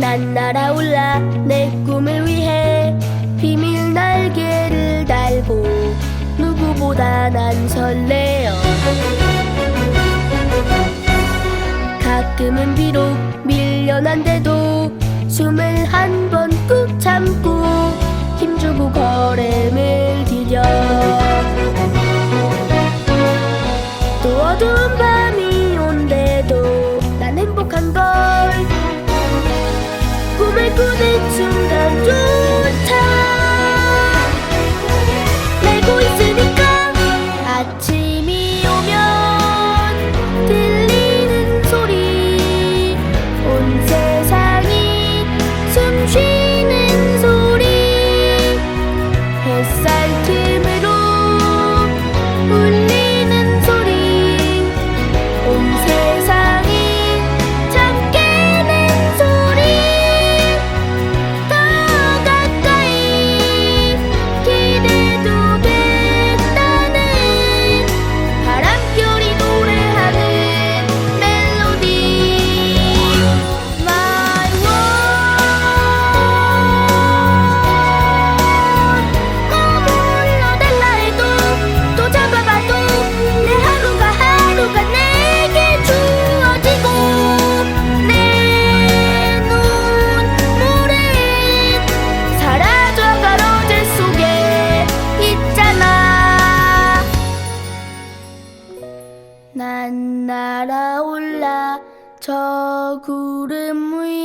난 날아올라 내 꿈을 위해 비밀 날개를 달고 누구보다 난 설레어. 가끔은 비록 밀려난데도 숨을 한 번 꾹 참고 힘주고 걸을 be to me. 난 날아올라 저 구름 위